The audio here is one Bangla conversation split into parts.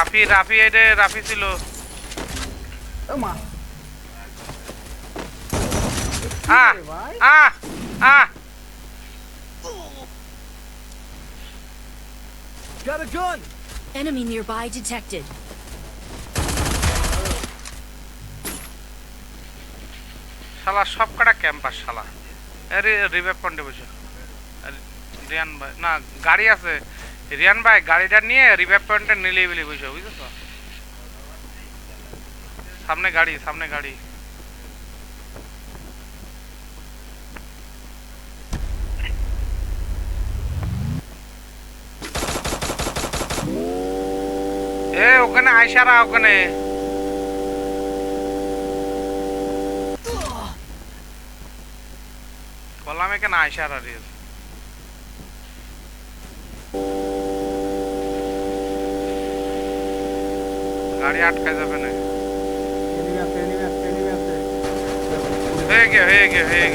রাফি রাফি এডে রাফি ছিল। ও মা। আ রে ভাই। আ আ Got a gun! Enemy nearby detected. শালা সব কটা ক্যাম্পাস শালা। আরে রিভাইভ পয়েন্টে বসে। রিয়ান ভাই না গাড়ি আছে। রিয়ান ভাই গাড়িটা নিয়ে রিভাইভ পয়েন্টে নিলেই বলে বসে বুঝেছো সামনে গাড়ি সামনে গাড়ি এ ওখানে আইসারা ওখানে বললাম এখানে আইসারা রিল গাড়ি আটকায় যাবে না হয়ে গে হয়ে গে হয়ে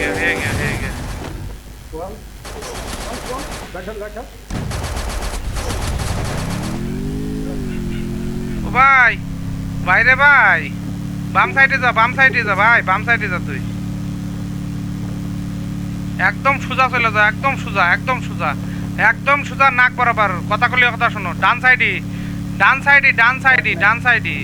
ভাই ভাই রে ভাই, বাম সাইডে যা, বাম সাইডে যা, ভাই, বাম সাইডে যা তুই। একদম সোজা চলে যা, একদম সোজা একদম সোজা একদম সোজা, নাক বরাবর। কথা কলি কথা শোনো, ডান সাইডে। ডান সাইডে ডান সাইডে ডান সাইডে।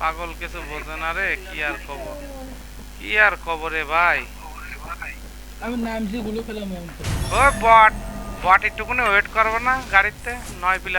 পাগল কিছু বোঝে না রে, কি আর খবর? কি আর খবর ভাই? আমি নামছি গুলো ফেলাম ও বট বট একটুকুনি ওয়েট করব না গাড়িতে নয় পিলার।